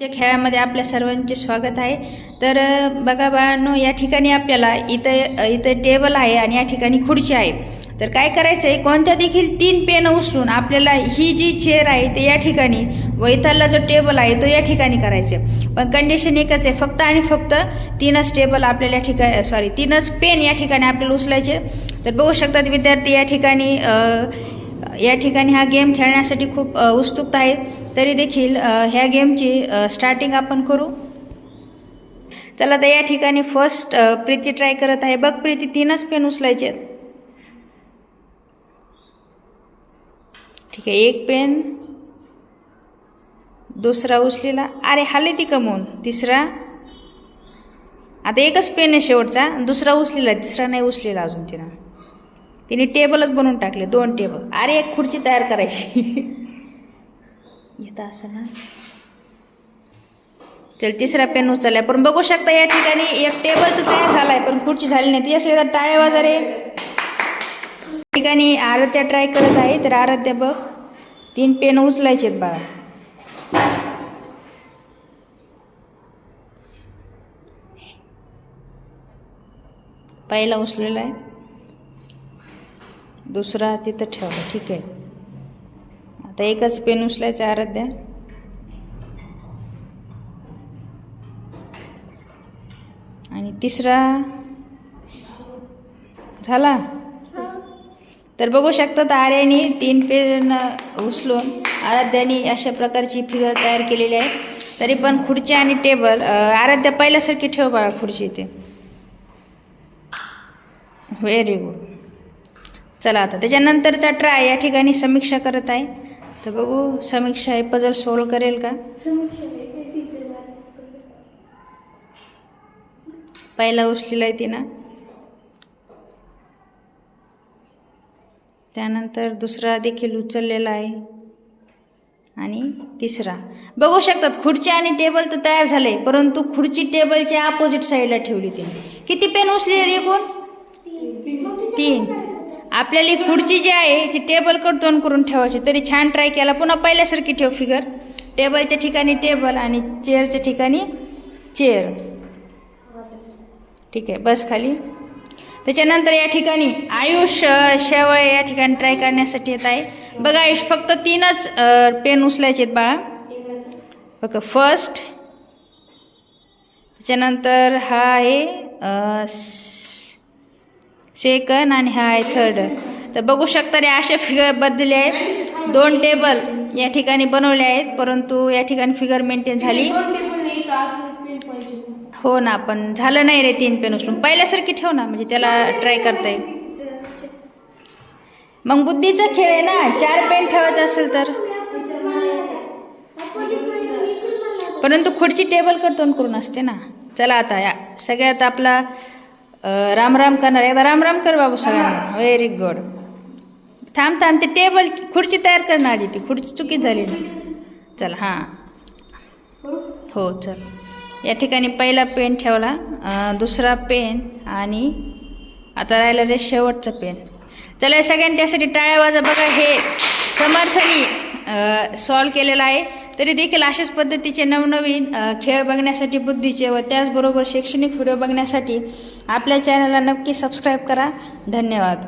या खेळामध्ये आपल्या सर्वांचे स्वागत आहे. तर बघा बाळांनो या ठिकाणी आपल्याला इथं इथं टेबल आहे आणि या ठिकाणी खुर्ची आहे. तर काय करायचं आहे कोणत्या देखील तीन पेन उचलून आपल्याला ही जी चेअर आहे ते या ठिकाणी व इथला जो टेबल आहे तो या ठिकाणी करायचं पण कंडिशन एकच आहे. फक्त आणि फक्त तीनच टेबल आपल्याला या ठिकाणी सॉरी तीनच पेन या ठिकाणी आपल्याला उचलायचे. तर बघू शकतात विद्यार्थी या ठिकाणी या ठिकाणी हा गेम खेळण्यासाठी खूप उत्सुकता आहे. तरी देखील ह्या गेमची स्टार्टिंग आपण करू. चला तर या ठिकाणी फर्स्ट प्रीती ट्राय करत आहे. बघ प्रीती तीनच पेन उचलायचे आहेत. ठीक आहे एक पेन दुसरा उचलेला. अरे हाले ती कमवून. तिसरा. आता एकच पेन आहे शेवटचा. दुसरा उचलेला आहे, तिसरा नाही उचलेला अजून तिनं. तिने टेबलच बनवून टाकले दोन टेबल. अरे एक खुर्ची तयार करायची. येतं असं ना? चल तिसरा पेन उचलला पण बघू शकता या ठिकाणी एक टेबल तर तयार आहे पण खुर्ची झाली नाही. ती असली तर टाळे वाजारे. ठिकाणी आराध्या ट्राय करत आहे तर आराध्या बघ. तीन पेन उचलायचे आहेत बाळा. पहिला उचलेला आहे. दुसरा तिथं ठेवला ठीक आहे. आता एकच पेन उचलायचं आराध्या. आणि तिसरा. झाला? तर बघू शकतात आर्याने तीन पेन उचलून आराध्याने अशा प्रकारची फिगर तयार केलेली आहे. तरी पण खुर्ची आणि टेबल आराध्या पहिल्यासारखी ठेव बाळा खुर्ची इथे. व्हेरी गुड चला आता. त्याच्यानंतरचा ट्राय या ठिकाणी समीक्षा करत आहे. तर बघू समीक्षा हे पजल सोल्व करेल का? पहिला उचलेला आहे तिनं. त्यानंतर दुसरा देखील उचललेला आहे. आणि तिसरा. बघू शकतात खुर्ची आणि टेबल तर तयार झाले परंतु खुर्ची टेबलच्या अपोजिट साईडला ठेवली तिने. किती पेन उचलेली एकूण तीन. आपल्याला ही खुर्ची जी आहे ती टेबल कडतोन करून ठेवायची. तरी छान ट्राय केला. पुन्हा पहिल्यासारखी ठेव फिगर टेबलच्या ठिकाणी टेबल आणि चेअरच्या ठिकाणी चेअर ठीक आहे बस खाली. त्याच्यानंतर या ठिकाणी आयुष शेवळे या ठिकाणी ट्राय करण्यासाठी येत आहे. बघा आयुष फक्त तीनच पेन उचलायचे आहेत बाळा. बघा फर्स्ट त्याच्यानंतर हा आहे सेकंड आणि हा आहे थर्ड तर बघू शकता रे अशा फिगर बदलले आहेत. दोन टेबल या ठिकाणी बनवले आहेत परंतु या ठिकाणी फिगर मेंटेन झाली. हो ना पण झालं नाही रे तीन पेन उचलून. पहिल्यासारखी ठेव ना म्हणजे त्याला ट्राय करता येईल. मग बुद्धीचा खेळ आहे ना चार पेन ठेवायचं असेल तर? परंतु खुर्ची टेबल करतो करून असते ना. चला आता या सगळ्यात आपला राम राम करणार. एकदा राम राम कर बाबू सगळ्यांना. व्हेरी गुड थांब थांब ते टेबल खुर्ची तयार करणार आधी. ती खुर्ची चुकीत झाली. ना चल हां. हो चल. या ठिकाणी पहिला पेन ठेवला. दुसरा पेन आणि आता राहिलं रे शेवटचा पेन चला सगळ्यांनी त्यासाठी टाळ्या वाजा. बघा हे समर्थनी सॉल्व केलेलं आहे. तरी देखील अशाच पद्धतीचे नवनवीन खेळ बघण्यासाठी बुद्धीचे व त्याचबरोबर शैक्षणिक व्हिडिओ बघण्यासाठी आपल्या चॅनलला नक्की सबस्क्राईब करा. धन्यवाद.